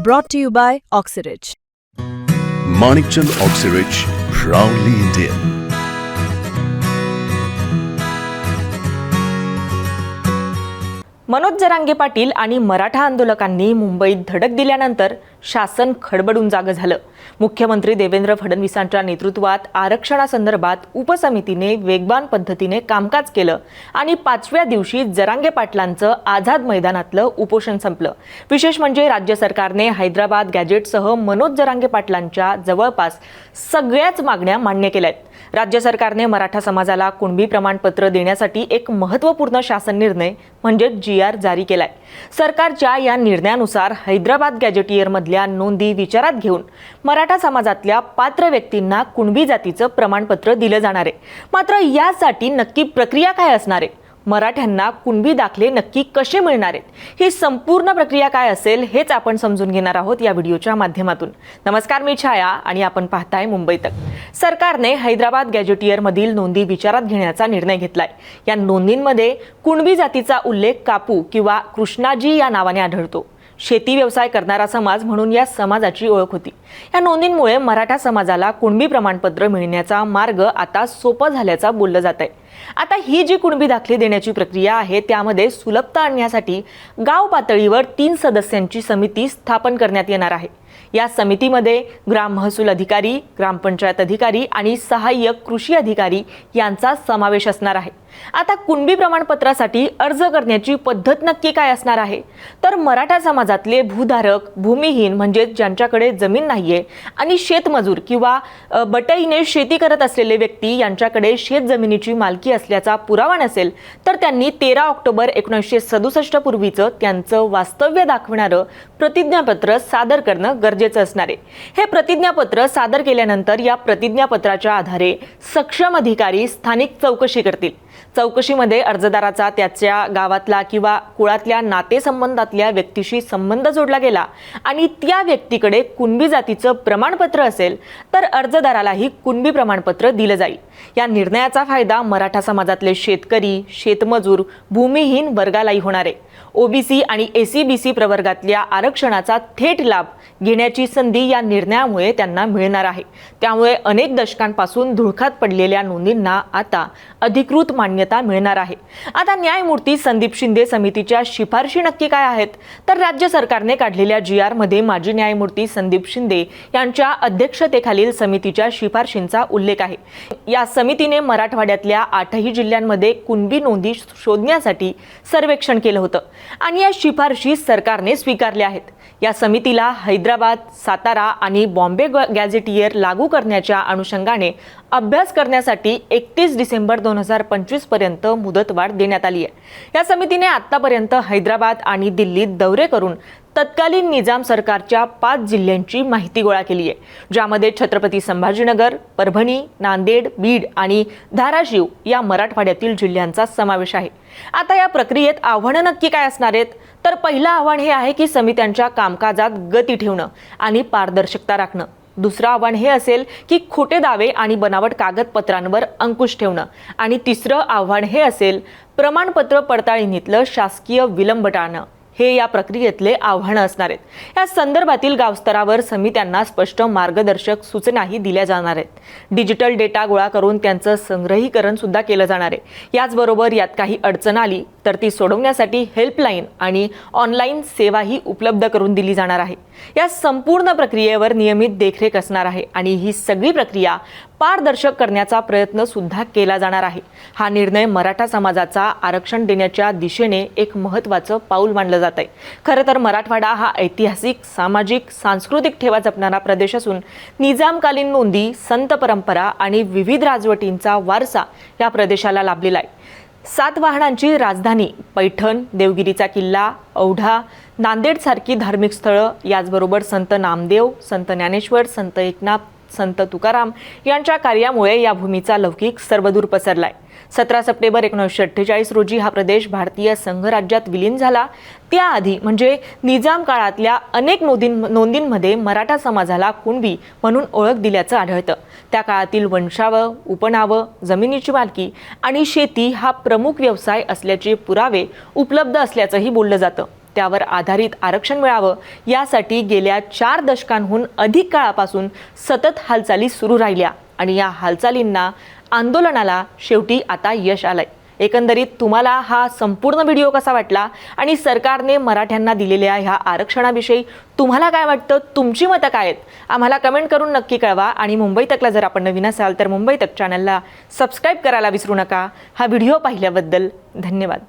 Brought to you by Oxyridge. Manikchand Oxyrich, proudly Indian. Manoj Jarange Patil आणि मराठा आंदोलकांनी मुंबईत धडक दिल्यानंतर शासन खडबडून जागं झालं. मुख्यमंत्री देवेंद्र फडणवीसांच्या नेतृत्वात आरक्षणासंदर्भात उपसमितीने वेगवान पद्धतीने कामकाज केलं आणि पाचव्या दिवशी जरांगे पाटलांचं आझाद मैदानातलं उपोषण संपलं. विशेष म्हणजे राज्य सरकारने हैदराबाद गॅजेटसह मनोज जरांगे पाटलांच्या जवळपास सगळ्याच मागण्या मान्य केल्या आहेत राज्य सरकारने मराठा समाजाला कुणबी प्रमाणपत्र देण्यासाठी एक महत्त्वपूर्ण शासन निर्णय म्हणजे जी आर जारी केलाय. सरकारच्या या निर्णयानुसार हैदराबाद मधल्या नोंदी विचारात घेऊन मराठा समाजातल्या पात्र व्यक्तींना कुणबी जातीचं प्रमाणपत्र दिलं जाणार आहे. मात्र यासाठी नक्की प्रक्रिया काय असणार आहे? मराठ्यांना कुणबी दाखले नक्की कसे मिळणार आहेत? ही संपूर्ण प्रक्रिया काय असेल हेच आपण समजून घेणार आहोत या व्हिडिओच्या माध्यमातून. नमस्कार मी छाया आणि आपण पाहताय मुंबई तक. सरकारने हैदराबाद गॅजेटियरमधील नोंदी विचारात घेण्याचा निर्णय घेतलाय. या नोंदींमध्ये कुणबी जातीचा उल्लेख कापू किंवा कृष्णाजी या नावाने आढळतो. शेती व्यवसाय करणारा समाज म्हणून या समाजाची ओळख होती. या नोंदींमुळे मराठा समाजाला कुणबी प्रमाणपत्र मिळण्याचा मार्ग आता सोपा झाल्याचा बोललं जात आहे आता ही जी कुणबी दाखले देण्याची प्रक्रिया आहे त्यामध्ये सुलभता आणण्यासाठी गाव पातळीवर तीन सदस्यांची समिती स्थापन करण्यात येणार आहे. या समितीमध्ये ग्राम महसूल अधिकारी ग्रामपंचायत अधिकारी आणि सहाय्यक कृषी अधिकारी यांचा समावेश असणार आहे. आता कुणबी प्रमाणपत्रासाठी अर्ज करण्याची पद्धत नक्की काय असणार आहे? तर मराठा समाजातले भूधारक भूमिहीन म्हणजे ज्यांच्याकडे जमीन नाहीये आणि शेतमजूर किंवा बटईने शेती करत असलेले व्यक्ती यांच्याकडे शेत जमिनीची मालकी असल्याचा पुरावा नसेल तर त्यांनी तेरा ऑक्टोबर एकोणीसशे सदुसष्ट पूर्वीचं त्यांचं वास्तव्य दाखवणारं प्रतिज्ञापत्र सादर करणं गरजेचं असणार आहे. हे प्रतिज्ञापत्र सादर केल्यानंतर या प्रतिज्ञापत्राच्या आधारे सक्षम अधिकारी स्थानिक चौकशी करतील. चौकशीमध्ये अर्जदाराचा त्याच्या गावातला किंवा कुळातल्या नातेसंबंधातल्या व्यक्तीशी संबंध जोडला गेला आणि त्या व्यक्तीकडे कुणबी जातीचं प्रमाणपत्र असेल तर अर्जदारालाही कुणबी प्रमाणपत्र दिलं जाईल. या निर्णयाचा फायदा मराठी मराठा समाजातले शेतकरी शेतमजूर भूमिहीन वर्गालाही होणार. आहे ओबीसी आणि एसीबीसी प्रवर्गातल्या आरक्षणाचा थेट लाभ घेण्याची संधी या निर्णयामुळे त्यांना मिळणार आहे. त्यामुळे अनेक दशकांपासून धुळखात पडलेल्या नोंदींना आता अधिकृत मान्यता मिळणार आहे. आता न्यायमूर्ती संदीप शिंदे समितीच्या शिफारशी नक्की काय आहेत? तर राज्य सरकारने काढलेल्या जी आरमध्ये माजी न्यायमूर्ती संदीप शिंदे यांच्या अध्यक्षतेखालील समितीच्या शिफारशींचा उल्लेख आहे. या समितीने मराठवाड्यातल्या आठही जिल्ह्यांमध्ये कुणबी नोंदी शोधण्यासाठी सर्वेक्षण केलं होतं. आणि या शिफारशी सरकारने स्वीकारल्या आहेत. या समितीला हैदराबाद सातारा आणि बॉम्बे ग- गॅझेटियर लागू करण्याच्या अनुषंगाने अभ्यास करण्यासाठी एकतीस डिसेंबर दोन हजार पंचवीसपर्यंत मुदतवाढ देण्यात आली आहे. या समितीने आतापर्यंत हैदराबाद आणि दिल्लीत दौरे करून तत्कालीन निजाम सरकारच्या पाच जिल्ह्यांची माहिती गोळा केली आहे ज्यामध्ये छत्रपती संभाजीनगर परभणी नांदेड बीड आणि धाराशिव या मराठवाड्यातील जिल्ह्यांचा समावेश आहे. आता या प्रक्रियेत आव्हानं नक्की काय असणार आहेत? तर पहिलं आव्हान हे आहे की समित्यांच्या कामकाजात गती ठेवणं आणि पारदर्शकता राखणं. दुसरं आव्हान हे असेल की खोटे दावे आणि बनावट कागदपत्रांवर अंकुश ठेवणं. आणि तिसरं आव्हान हे असेल प्रमाणपत्र पडताळणीतलं शासकीय विलंब टाळणं. हे या प्रक्रियेतले आव्हानं असणार आहेत. या संदर्भातील गावस्तरावर समित्यांना स्पष्ट मार्गदर्शक सूचनाही दिल्या जाणार आहेत. डिजिटल डेटा गोळा करून त्यांचं संग्रहीकरण सुद्धा केलं जाणार आहे. याचबरोबर यात काही अडचण आली तर ती सोडवण्यासाठी हेल्पलाईन आणि ऑनलाईन सेवाही उपलब्ध करून दिली जाणार आहे. या संपूर्ण प्रक्रियेवर नियमित देखरेख असणार आहे आणि ही सगळी प्रक्रिया पारदर्शक करण्याचा प्रयत्न सुद्धा केला जाणार आहे. हा निर्णय मराठा समाजाचा आरक्षण देण्याच्या दिशेने एक महत्त्वाचं पाऊल मानलं जात आहे खरं तर मराठवाडा हा ऐतिहासिक सामाजिक सांस्कृतिक ठेवा जपणारा प्रदेश असून निजामकालीन नोंदी संत परंपरा आणि विविध राजवटींचा वारसा या प्रदेशाला लाभलेला आहे. सात वाहनांची राजधानी पैठण देवगिरीचा किल्ला औढा नांदेडसारखी धार्मिक स्थळं याचबरोबर संत नामदेव संत ज्ञानेश्वर संत एकनाथ संत तुकाराम यांच्या कार्यामुळे या भूमीचा लौकिक सर्वदूर पसरलाय. सतरा सप्टेंबर एकोणीसशे अठ्ठेचाळीस रोजी हा प्रदेश भारतीय संघराज्यात विलीन झाला. त्याआधी म्हणजे निजाम काळातल्या अनेक नोंदीं नोंदींमध्ये मराठा समाजाला कुणबी म्हणून ओळख दिल्याचं आढळतं. त्या काळातील वंशावं उपनावं जमिनीची मालकी आणि शेती हा प्रमुख व्यवसाय असल्याचे पुरावे उपलब्ध असल्याचंही बोललं जातं. त्यावर आधारित आरक्षण मिळावं यासाठी गेल्या चार दशकांहून अधिक काळापासून सतत हालचाली सुरू राहिल्या आणि या हालचालींना आंदोलनाला शेवटी आता यश आलंय. एकंदरीत तुम्हाला हा संपूर्ण व्हिडिओ कसा वाटला आणि सरकारने मराठ्यांना दिलेल्या ह्या आरक्षणाविषयी तुम्हाला काय वाटतं? तुमची मतं काय आहेत? आम्हाला कमेंट करून नक्की कळवा आणि मुंबई तकला जर आपण नवीन असाल तर मुंबई तक चॅनलला सबस्क्राईब करायला विसरू नका. हा व्हिडिओ पाहिल्याबद्दल धन्यवाद.